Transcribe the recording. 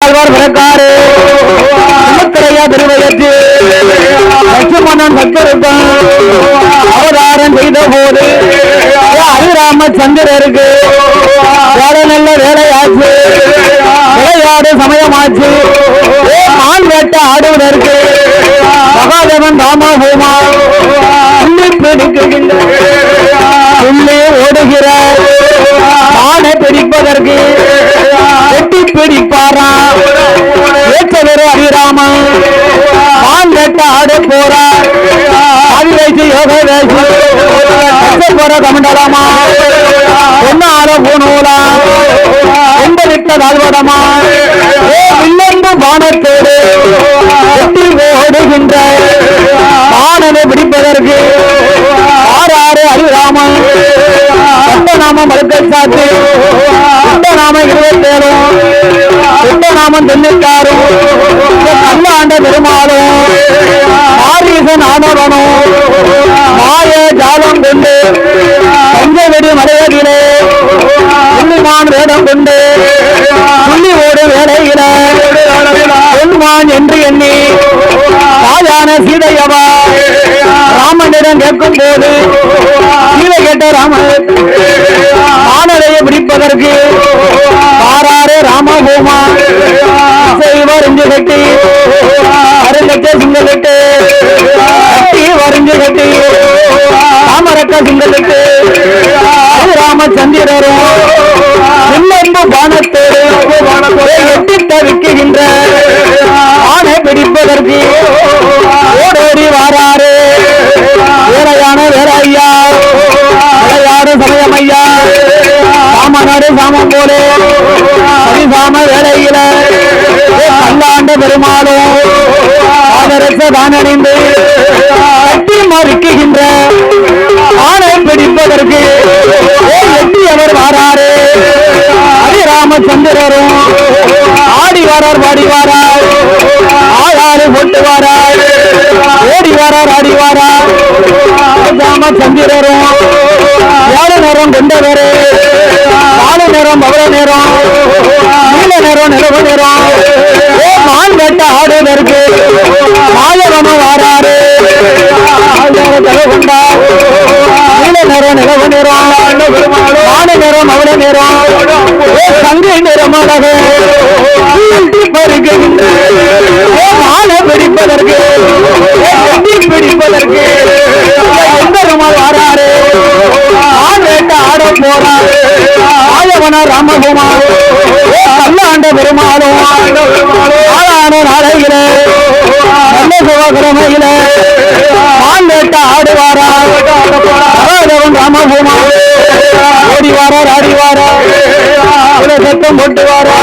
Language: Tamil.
ஆழ்வார் பிறக்காரு திருமத்திரையா திருவயத்து லட்சுமணன் பக்தருக்கும் அவதாரம் செய்த போது அரிராம சந்திரருக்கு வேலை நல்ல வேலையாச்சு. விளையாடு சமயமாச்சு. மான் வேட்ட ஆடுவதற்கு மகாதேவன் ராமபூமா புள்ளி பிடிக்குகின்ற உள்ளே ஓடுகிற ஆணை பிடிப்பதற்கு வெட்டி பிடிப்பாரா கமண்டலமா? ஒன்னால பூநூலா எந்த விட்ட தாழ்வடமா? ஏ வில்லம்பு பானத்தோடு வெட்டி ஓடுகின்ற மானனை பிடிப்பதற்கு ஆறாறு அரிராமன். நாமம் மறுக்கை சாத்து. எந்த நாமம் இருபத்தேழும். எந்த நாமம் தென்னிட்டாரும் கல்லாண்ட பெருமாள் வேடம் கொண்டு புள்ளி ஓடு வேலையில பொன்மான் என்று எண்ணி ராஜான சீதையவா ராமனிடம் கேட்கும் போது சீதை கேட்ட ராமன் ஆனதையை பிடிப்பதற்கு பாராறு ராமபூமா வரிஞ்சு கட்டி அருங்கட்ட சிங்கலிட்டு கட்டி வரிஞ்சு கட்டி ராமரக்க சிங்கலிட்டு ராமச்சந்திரரும் வில்லம்பு பானத்தோடு எட்டி தவிக்குகின்ற ஆணை பிடிப்பதற்கு ஓடோடி வாராரு. வேலையான வேற விளையாடு சமயம் சாமனாடு சாமம் போலே சரிசாம வேலையில கல்லாண்ட பெருமாளும் ஆதரச கட்டி மறுக்குகின்ற ஆணை பிடிப்பதற்கு ஹரிராமச்சந்திரரும் ஆடி வாரார் பாடி வாராய் ஆளாறு கொண்டு வாராய் ஓடி வாரார் ஆடி வாரார். ராமச்சந்திரரும் ஏழு நேரம் கொண்டவரே. நாலு நேரம் பவள நேரம். நீல நேரம் நிலவு நேரம். ஓ மான் வெட்ட ஆடுவதற்கு மாயவனு வாராரு. தலை கொண்டா நீல நேரம் நிலவு நேரம். மாடு நேரம் அவள நேரம். ஓ சங்கை நிறமாக மாலை பிடிப்பதற்கு பிடிப்பதற்கு எந்த வராரு? வாராரு ஆட போறாரு. ஆயவன ராமகுமார் அல்லாண்ட பெருமாளும் ஆளான நாளையில நல்ல சிவகிரமையில ஆண்டேட்ட ஆடுவாரா? மகாதேவன் ராமகுமார் சத்தம் போட்டு வாரா.